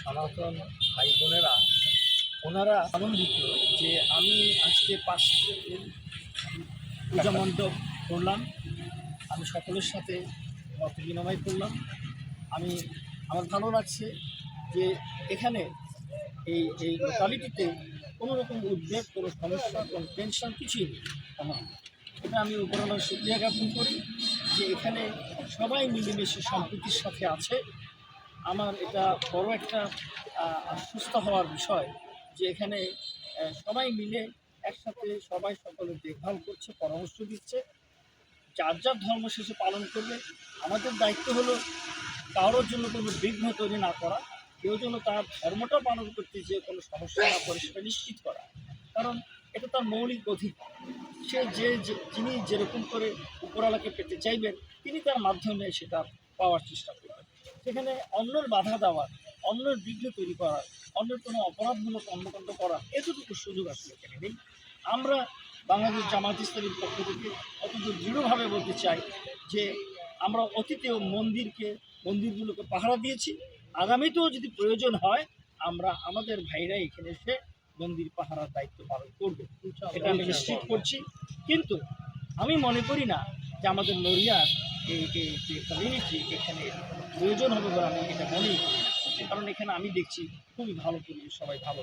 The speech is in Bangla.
সনাতন ভাই বোনেরা, ওনারা আনন্দিত যে আমি আজকে পাঁচটি পূজা মণ্ডপ করলাম। আমি সকলের সাথে মত বিনিময় করলাম। আমি, আমার ভালো লাগছে যে এখানে এই এই লোকালিটিতে কোনো রকম উদ্বেগ, কোনো সমস্যা, কোনো টেনশন কিছুই নেই। আমার এটা আমি উপরওয়ালার শুক্রিয়া জ্ঞাপন করি যে এখানে সবাই মিলেমিশে সম্প্রীতির সাথে আছে। আমার এটা বড় একটা সুস্থ হওয়ার বিষয় যে এখানে সবাই মিলে একসাথে সবাই সকলের দেখভাল করছে, পরামর্শ দিচ্ছে। যার যার ধর্ম শেষে পালন করবে। আমাদের দায়িত্ব হলো কারোর জন্য কোনো বিঘ্ন তৈরি না করা, কেউ যেন তার ধর্মটা পালন করতে যে কোনো সমস্যা না করে সেটা নিশ্চিত করা। কারণ এটা তার মৌলিক অধিকার। সে যে যিনি যেরকম করে উপরালাকে পেতে চাইবেন, তিনি তার মাধ্যমে সেটা পাওয়ার চেষ্টা সেখানে অন্যের বাধা দেওয়ার অন্যের বিঘ্ন তৈরি করার অন্যের কোনো অপরাধমূলক কর্মকাণ্ড করার এতটুকু সুযোগ আসলে এখানে নেই। আমরা বাংলাদেশ জামাত ইসলামীর পক্ষ থেকে অত্যন্ত দৃঢ়ভাবে বলতে চাই যে আমরা অতীতেও মন্দিরকে মন্দিরগুলোকে পাহারা দিয়েছি। আগামীতেও যদি প্রয়োজন হয় আমরা আমাদের ভাইরা এখানে এসে মন্দির পাহারার দায়িত্ব পালন করবে। এটা আমি নিশ্চিত করছি। কিন্তু আমি মনে করি না যে আমাদের নড়িয়ার এই যে কমিউনিটি এখানে প্রয়োজন হবে বলে আমি এটা মনেই কারণ এখানে আমি দেখছি খুবই ভালো পরিবেশ, সবাই ভালো